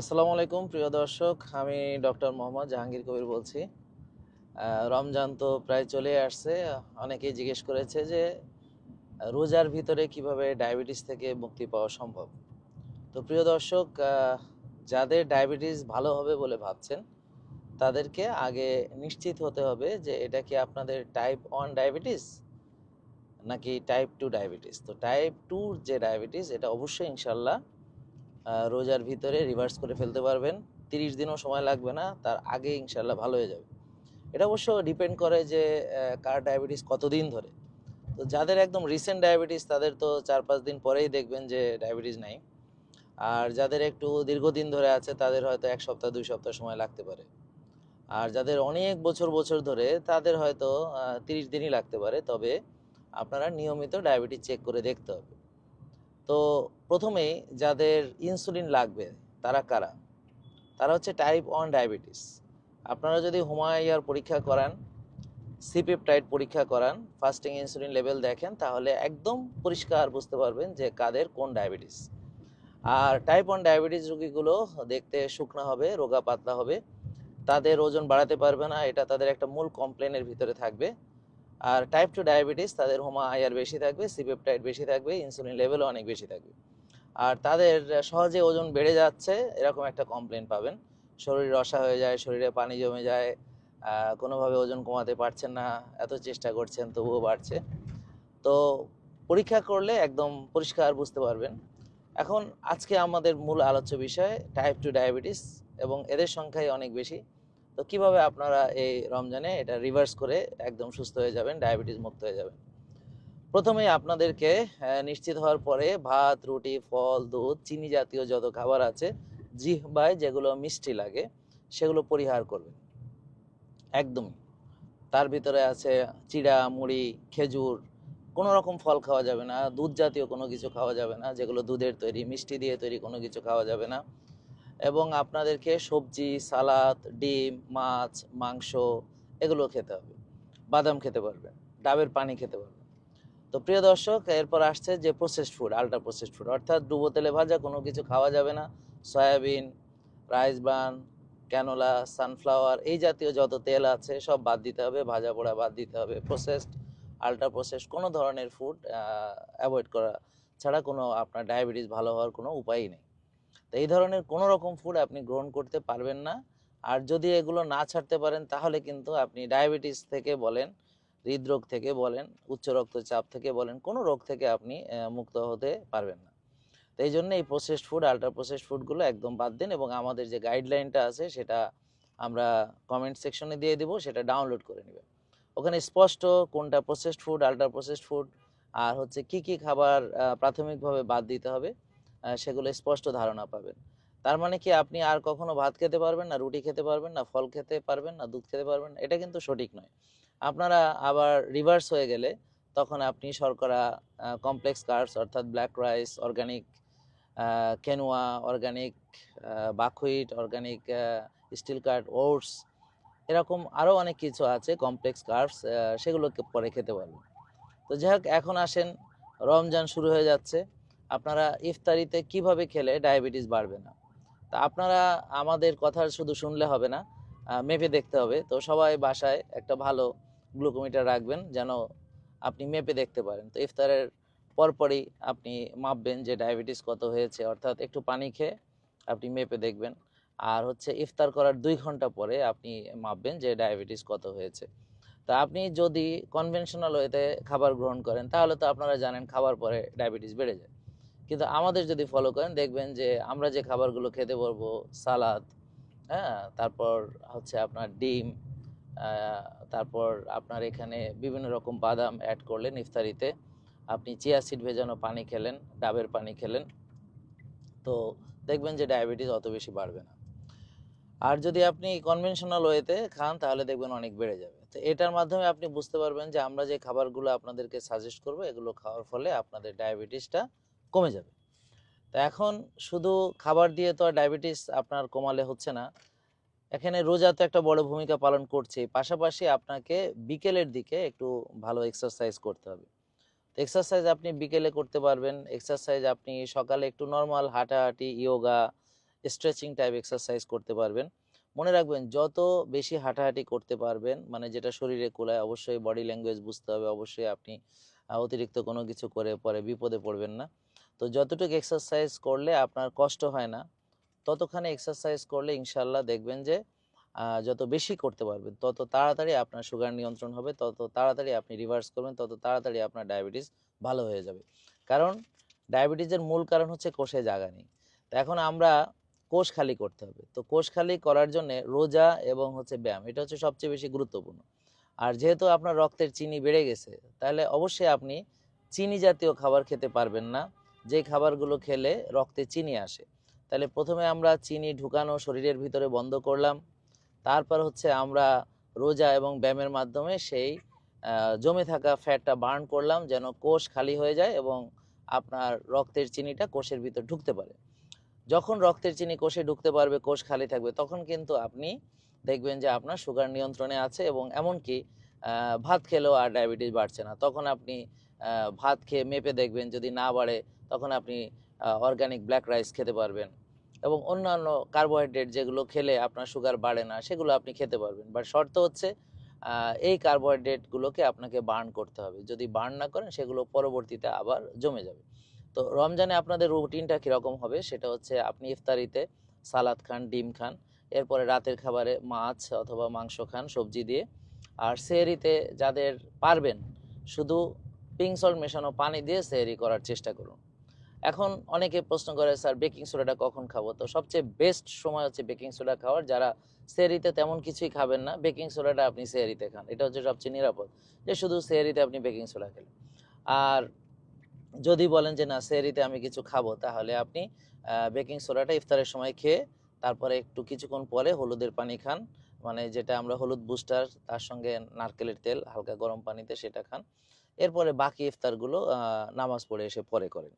আসসালামু আলাইকুম, প্রিয় দর্শক। আমি ডক্টর মোহাম্মদ জাহাঙ্গীর কবির বলছি। রমজান তো প্রায় চলে আসছে। অনেকেই জিজ্ঞেস করেছে যে, রোজার ভিতরে কীভাবে ডায়াবেটিস থেকে মুক্তি পাওয়া সম্ভব? তো প্রিয় দর্শক যাদের ডায়াবেটিস ভালো হবে বলে ভাবছেন, তাদেরকে আগে নিশ্চিত হতে হবে যে, এটা কি আপনাদের টাইপ ওয়ান ডায়াবেটিস নাকি টাইপ টু ডায়াবেটিস? তো টাইপ টুর যে ডায়াবেটিস, এটা অবশ্যই ইনশাল্লাহ রোজার ভিতরে রিভার্স করে ফেলতে পারবেন। তিরিশ দিনও সময় লাগবে না, তার আগে ইনশাল্লাহ ভালো হয়ে যাবে। এটা অবশ্য ডিপেন্ড করে যে কার ডায়াবেটিস কতদিন ধরে। তো যাদের একদম রিসেন্ট ডায়াবেটিস তাদের তো চার পাঁচ দিন পরেই দেখবেন যে ডায়াবেটিস নাই। আর যাদের একটু দীর্ঘদিন ধরে আছে, তাদের হয়তো এক সপ্তাহ, দুই সপ্তাহ সময় লাগতে পারে। আর যাদের অনেক বছর বছর ধরে, তাদের হয়তো তিরিশ দিনই লাগতে পারে। তবে আপনারা নিয়মিত ডায়াবেটিস চেক করে দেখতে হবে। তো প্রথমেই যাদের ইনসুলিন লাগবে, তারা কারা? তারা হচ্ছে টাইপ ওয়ান ডায়াবেটিস আপনারা যদি হুমায়ার পরীক্ষা করান সিপেপটাইড পরীক্ষা করান ফাস্টিং ইনসুলিন লেভেল দেখেন, তাহলে একদম পরিষ্কার বুঝতে পারবেন যে কাদের কোন ডায়াবেটিস আর টাইপ ওয়ান ডায়াবেটিস রোগীগুলো দেখতে শুকনো হবে, রোগা পাতলা হবে, তাদের ওজন বাড়াতে পারবে না, এটা তাদের একটা মূল কমপ্লেনের ভিতরে থাকবে। আর টাইপ টু ডায়াবেটিস তাদের হোমা আয়ার বেশি থাকবে সিপেপটাইড বেশি থাকবে ইনসুলিন লেভেলও অনেক বেশি থাকবে। আর তাদের সহজে ওজন বেড়ে যাচ্ছে, এরকম একটা কমপ্লেন পাবেন। শরীর রসা হয়ে যায়, শরীরে পানি জমে যায় কোনোভাবে ওজন কমাতে পারছেন না, এত চেষ্টা করছেন, তবুও বাড়ছে। তো পরীক্ষা করলে একদম পরিষ্কার বুঝতে পারবেন। এখন আজকে আমাদের মূল আলোচ্য বিষয় টাইপ টু ডায়াবেটিস এবং এদের সংখ্যাই অনেক বেশি। তো কীভাবে আপনারা এই রমজানে এটা রিভার্স করে একদম সুস্থ হয়ে যাবেন ডায়াবেটিস মুক্ত হয়ে যাবেন? প্রথমেই আপনাদেরকে নিশ্চিত হওয়ার পরে ভাত, রুটি, ফল, দুধ, চিনি জাতীয় যত খাবার আছে, জিহ্বায় যেগুলো মিষ্টি লাগে, সেগুলো পরিহার করবেন। একদমই। তার ভিতরে আছে চিড়া, মুড়ি, খেজুর, কোনো রকম ফল খাওয়া যাবে না, দুধ জাতীয় কোনো কিছু খাওয়া যাবে না, যেগুলো দুধের তৈরি, মিষ্টি দিয়ে তৈরি কোনো কিছু খাওয়া যাবে না। এবং আপনাদেরকে সবজি, সালাদ, ডিম, মাছ, মাংস এগুলো খেতে হবে। বাদাম খেতে পারবেন, ডাবের পানি খেতে পারবেন। তো প্রিয় দর্শক, এরপর আসছে যে processed food ultra processed food অর্থাৎ ডুবো তেলে ভাজা কোনো কিছু খাওয়া যাবে না। Soybean rice bran canola sunflower এই জাতীয় যত তেল আছে সব বাদ দিতে হবে, ভাজা পোড়া বাদ দিতে হবে। প্রসেসড আল্ট্রা প্রসেসড কোনো ধরনের ফুড অ্যাভয়েড করা ছাড়া কোনো আপনার ডায়াবেটিস ভালো হওয়ার কোনো উপায়ই নেই। তো এই ধরনের কোনো রকম ফুড আপনি গ্রহণ করতে পারবেন না। আর যদি এগুলো না ছাড়তে পারেন, তাহলে কিন্তু আপনি ডায়াবেটিস থেকে বলেন, হৃদরোগ থেকে বলেন, উচ্চ রক্তচাপ থেকে বলেন, কোনো রোগ থেকে আপনি মুক্ত হতে পারবেন না। তো এই জন্য এই প্রসেসড ফুড আল্ট্রা প্রসেসড ফুডগুলো একদম বাদ দিন এবং আমাদের যে গাইডলাইনটা আছে, সেটা আমরা কমেন্ট সেকশনে দিয়ে দিব, সেটা ডাউনলোড করে নেবেন। ওখানে স্পষ্ট কোনটা processed food ultra processed food আর হচ্ছে কি কি খাবার প্রাথমিকভাবে বাদ দিতে হবে। সেগুলো স্পষ্ট ধারণা পাবেন। তার মানে কি আপনি আর কখনো ভাত খেতে পারবেন না, রুটি খেতে পারবেন না, ফল খেতে পারবেন না, দুধ খেতে পারবেন এটা কিন্তু সঠিক নয়। আপনারা আবার রিভার্স হয়ে গেলে তখন আপনি শর্করা কমপ্লেক্স কার্বস অর্থাৎ black rice organic quinoa organic buckwheat organic steel cut oats এরকম আরও অনেক কিছু আছে কমপ্লেক্স কার্বস সেগুলোকে পরে খেতে পারবেন। তো যাই এখন আসেন, রমজান শুরু হয়ে যাচ্ছে। আপনারা ইফতারিতে কীভাবে খেলে ডায়াবেটিস বাড়বে না? তা আপনারা আমাদের কথা শুধু শুনলে হবে না মেপে দেখতে হবে। তো সবাই বাসায় একটা ভালো গ্লুকোমিটার রাখবেন যেন আপনি মেপে দেখতে পারেন। তো ইফতারের পরপরই আপনি মাপবেন যে ডায়াবেটিস কত হয়েছে, অর্থাৎ একটু পানি খেয়ে আপনি মেপে দেখবেন। আর হচ্ছে ইফতার করার দুই ঘণ্টা পরে আপনি মাপবেন যে ডায়াবেটিস কত হয়েছে। তা আপনি যদি কনভেনশনাল ওয়েতে খাবার গ্রহণ করেন, তাহলে তো আপনারা জানেন খাবার পরে ডায়াবেটিস বেড়ে যায়। কিন্তু আমাদের যদি ফলো করেন, দেখবেন যে আমরা যে খাবারগুলো খেতে পারব সালাদ হ্যাঁ তারপর হচ্ছে আপনার ডিম তারপর আপনার এখানে বিভিন্ন রকম বাদাম অ্যাড করলেন ইফতারিতে। আপনি চিয়া সিড ভেজানো পানি খেলেন, ডাবের পানি খেলেন। তো দেখবেন যে ডায়াবেটিস অত বেশি বাড়বে না। আর যদি আপনি কনভেনশনাল ওয়েতে খান, তাহলে দেখবেন অনেক বেড়ে যাবে। তো এটার মাধ্যমে আপনি বুঝতে পারবেন যে আমরা যে খাবারগুলো আপনাদেরকে সাজেস্ট করব, এগুলো খাওয়ার ফলে আপনাদের ডায়াবেটিসটা কমে যাবে। তো এখন শুধু খাবার দিয়ে তো আর ডায়াবেটিস আপনার কমালে হচ্ছে না। এখানে রোজা তো একটা বড় ভূমিকা পালন করছে। পাশাপাশি আপনাকে বিকেলের দিকে একটু ভালো এক্সারসাইজ করতে হবে। তো এক্সারসাইজ আপনি বিকেলে করতে পারবেন। এক্সারসাইজ আপনি সকালে একটু নর্মাল হাঁটাহাঁটি ইয়োগা স্ট্রেচিং টাইপ এক্সারসাইজ করতে পারবেন। মনে রাখবেন, যত বেশি হাঁটাহাঁটি করতে পারবেন মানে যেটা শরীরে কোলায়, অবশ্যই বডি ল্যাঙ্গুয়েজ বুঝতে হবে। অবশ্যই আপনি অতিরিক্ত কোনো কিছু করে পরে বিপদে পড়বেন না। তো যতটুকু এক্সারসাইজ করলে আপনার কষ্ট হয় না, ততখানি এক্সারসাইজ করলে ইনশাল্লাহ দেখবেন যে যত বেশি করতে পারবেন, তত তাড়াতাড়ি আপনার সুগার নিয়ন্ত্রণ হবে, তত তাড়াতাড়ি আপনি রিভার্স করবেন, তত তাড়াতাড়ি আপনার ডায়াবেটিস ভালো হয়ে যাবে। কারণ ডায়াবেটিসের মূল কারণ হচ্ছে কোষে জাগা নেই। তো এখন আমরা কোষ খালি করতে হবে। তো কোষ খালি করার জন্য রোজা এবং হচ্ছে ব্যায়াম, এটা হচ্ছে সবচেয়ে বেশি গুরুত্বপূর্ণ। আর যেহেতু আপনার রক্তের চিনি বেড়ে গেছে, তাহলে অবশ্যই আপনি চিনি জাতীয় খাবার খেতে পারবেন না। যে খাবারগুলো খেলে রক্তে চিনি আসে। তাহলে প্রথমে আমরা চিনি ঢুকানো শরীরের ভিতরে বন্ধ করলাম। তারপর হচ্ছে আমরা রোজা এবং ব্যায়ামের মাধ্যমে সেই জমে থাকা ফ্যাটটা বার্ন করলাম যেন কোষ খালি হয়ে যায় এবং আপনার রক্তের চিনিটা কোষের ভিতর ঢুকতে পারে। যখন রক্তের চিনি কোষে ঢুকতে পারবে, কোষ খালি থাকবে, তখন কিন্তু আপনি দেখবেন যে আপনার সুগার নিয়ন্ত্রণে আছে এবং এমনকি ভাত খেলেও আর ডায়াবেটিস বাড়ছে না। তখন আপনি ভাত খেয়ে মেপে দেখবেন, যদি না বাড়ে, তখন আপনি অর্গানিক ব্ল্যাক রাইস খেতে পারবেন। এবং অন্যান্য কার্বোহাইড্রেট যেগুলো খেলে আপনার সুগার বাড়ে না, সেগুলো আপনি খেতে পারবেন। বাট শর্ত হচ্ছে এই কার্বোহাইড্রেটগুলোকে আপনাকে বার্ন করতে হবে। যদি বার্ন না করেন, সেগুলো পরবর্তীতে আবার জমে যাবে। তো রমজানে আপনাদের রুটিনটা কীরকম হবে? সেটা হচ্ছে, আপনি ইফতারিতে সালাদ খান, ডিম খান, এরপরে রাতের খাবারে মাছ অথবা মাংস খান সবজি দিয়ে। আর সেহরিতে যাদের পারবেন, শুধু পিঙ্ক সল্ট মেশানো পানি দিয়ে সেহরি করার চেষ্টা করুন। এখন অনেকে প্রশ্ন করে, স্যার, বেকিং সোডাটা কখন খাব? তো সবচেয়ে বেস্ট সময় হচ্ছে বেকিং সোডা খাওয়ার। যারা সেহরিতে তেমন কিছুই খাবেন না, বেকিং সোডাটা আপনি সেহরিতে খান। এটা হচ্ছে সবচেয়ে নিরাপদ, যে শুধু সেহরিতে আপনি বেকিং সোডা খেলেন আর যদি বলেন যে, না, সেহরিতে আমি কিছু খাব, তাহলে আপনি বেকিং সোডাটা ইফতারের সময় খেয়ে তারপরে একটু কিছুক্ষণ পরে হলুদের পানি খান। মানে যেটা আমরা হলুদ বুস্টার, তার সঙ্গে নারকেলের তেল, হালকা গরম পানিতে সেটা খান। এরপরে বাকি ইফতারগুলো নামাজ পড়ে এসে পরে করেন।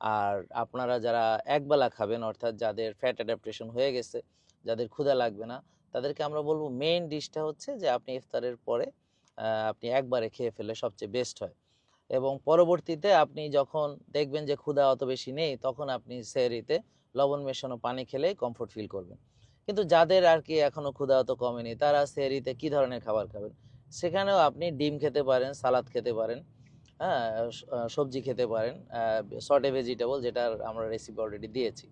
আর আপনারা যারা একবেলা খাবেন, অর্থাৎ যাদের ফ্যাট অ্যাডাপ্টেশন হয়ে গেছে, যাদের ক্ষুধা লাগবে না, তাদেরকে আমরা বলব মেইন ডিশটা হচ্ছে যে, আপনি ইফতারের পরে আপনি একবারে খেয়ে ফেলে সবচেয়ে বেস্ট হয়। এবং পরবর্তীতে আপনি যখন দেখবেন যে, ক্ষুধা অত বেশি নেই, তখন আপনি সেহরিতে লবণ মেশানো পানি খেলে কমফোর্ট ফিল করবেন। কিন্তু যাদের আর কি এখনও ক্ষুধা অত কমেনি, তারা সেহরিতে কি ধরনের খাবার খাবেন? সেখানেও আপনি ডিম খেতে পারেন, সালাদ খেতে পারেন হ্যাঁ সবজি খেতে পারেন সর্টে ভেজিটেবল যেটার আমরা রেসিপি অলরেডি দিয়েছি।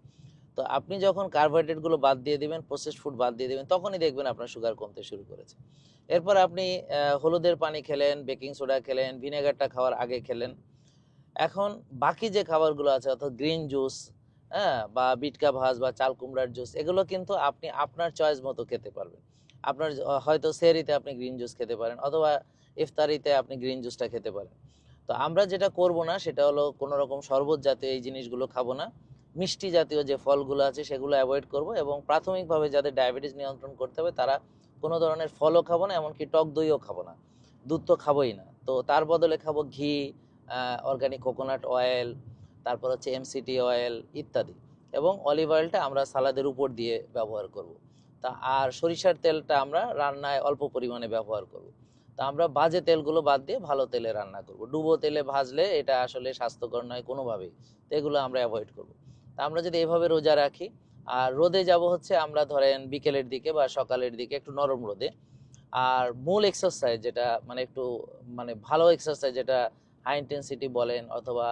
তো আপনি যখন কার্বোহাইড্রেটগুলো বাদ দিয়ে দিবেন প্রসেসড ফুড বাদ দিয়ে দিবেন, তখনই দেখবেন আপনার সুগার কমতে শুরু করেছে। এরপর আপনি হলুদের পানি খেলেন বেকিং সোডা খেলেন, ভিনেগারটা খাওয়ার আগে খেলেন। এখন বাকি যে খাবারগুলো আছে, অর্থাৎ গ্রিন জুস হ্যাঁ বা বিটকা ভাজ বা চাল কুমড়ার জুস এগুলো কিন্তু আপনি আপনার চয়েস মতো খেতে পারবেন। আপনার হয়তো সেরিতে আপনি গ্রিন জুস খেতে পারেন অথবা ইফতারিতে আপনি গ্রিন জুসটা খেতে পারেন। তো আমরা যেটা করব না সেটা হলো কোনো রকম শরবত জাতীয় এই জিনিসগুলো খাব না। মিষ্টি জাতীয় যে ফলগুলো আছে সেগুলো অ্যাভয়েড করব এবং প্রাথমিকভাবে যাদের ডায়াবেটিস নিয়ন্ত্রণ করতে হবে তারা কোনো ধরনের ফলও খাব না এমনকি টক দইও খাব না। দুধ তো খাবোই না। তো তার বদলে খাব ঘি অর্গানিক কোকোনাট অয়েল তারপর হচ্ছে এমসিটি অয়েল ইত্যাদি। এবং অলিভ অয়েলটা আমরা সালাদের উপর দিয়ে ব্যবহার করব। তা আর সরিষার তেলটা আমরা রান্নায় অল্প পরিমাণে ব্যবহার করব। তা আমরা বাজে তেলগুলো বাদ দিয়ে ভালো তেলে রান্না করব। ডুবো তেলে ভাজলে এটা আসলে স্বাস্থ্যকর নয় কোনোভাবেই তো এগুলো আমরা অ্যাভয়েড করব। তা আমরা যদি এভাবে রোজা রাখি, আর রোদে যাব হচ্ছে আমরা ধরেন বিকেলের দিকে বা সকালের দিকে একটু নরম রোদে আর মূল এক্সারসাইজ যেটা মানে একটু মানে ভালো এক্সারসাইজ যেটা হাই ইন্টেন্সিটি বলেন অথবা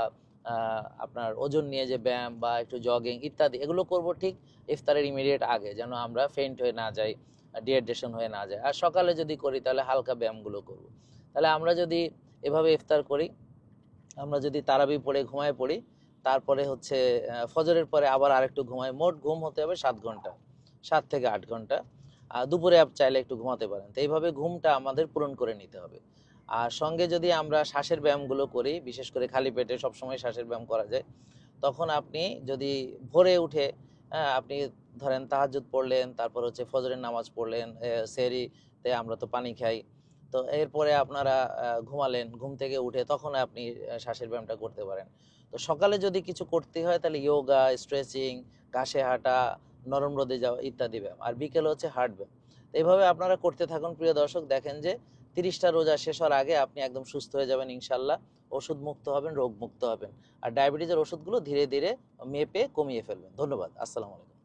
আপনার ওজন নিয়ে যে ব্যায়াম বা একটু জগিং ইত্যাদি, এগুলো করব ঠিক ইফতারের ইমিডিয়েট আগে, যেন আমরা ফেন্ট হয়ে না যাই ডিহাইড্রেশন হয়ে না যায় আর সকালে যদি করি, তাহলে হালকা ব্যায়ামগুলো করব। তাহলে আমরা যদি এভাবে ইফতার করি, আমরা যদি তারাবি পড়ে, ঘুমায় পড়ি, তারপরে হচ্ছে ফজরের পরে আবার আরেকটু ঘুমাই। মোট ঘুম হতে হবে সাত ঘণ্টা, সাত থেকে আট ঘণ্টা। আর দুপুরে চাইলে একটু ঘুমাতে পারেন। তো এইভাবে ঘুমটা আমাদের পূরণ করে নিতে হবে। আর সঙ্গে যদি আমরা শ্বাসের ব্যায়ামগুলো করি, বিশেষ করে খালি পেটে সবসময় শ্বাসের ব্যায়াম করা যায়, তখন আপনি যদি ভোরে উঠে হ্যাঁ আপনি ধরেন তাহাজ্জুদ পড়লেন, তারপর হচ্ছে ফজরের নামাজ পড়লেন সেহরিতে আমরা তো পানি খাই, তো এরপরে আপনারা ঘুমালেন, ঘুম থেকে উঠে তখন আপনি শ্বাসের ব্যায়ামটা করতে পারেন। তো সকালে যদি কিছু করতে হয়, তাহলে যোগা স্ট্রেচিং কাশে হাঁটা, নরম রোদে যাওয়া ইত্যাদি ব্যায়াম, আর বিকেলে হচ্ছে হার্ট ব্যায়াম। এইভাবে আপনারা করতে থাকুন, প্রিয় দর্শক, দেখেন যে তিরিশটা রোজা শেষ হওয়ার আগে আপনি একদম সুস্থ হয়ে যাবেন, ইনশাল্লাহ। ওষুধ মুক্ত হবেন রোগ মুক্ত হবেন। আর ডায়াবেটিসের ওষুধগুলো ধীরে ধীরে মেপে কমিয়ে ফেলবেন। ধন্যবাদ। আসসালামু আলাইকুম।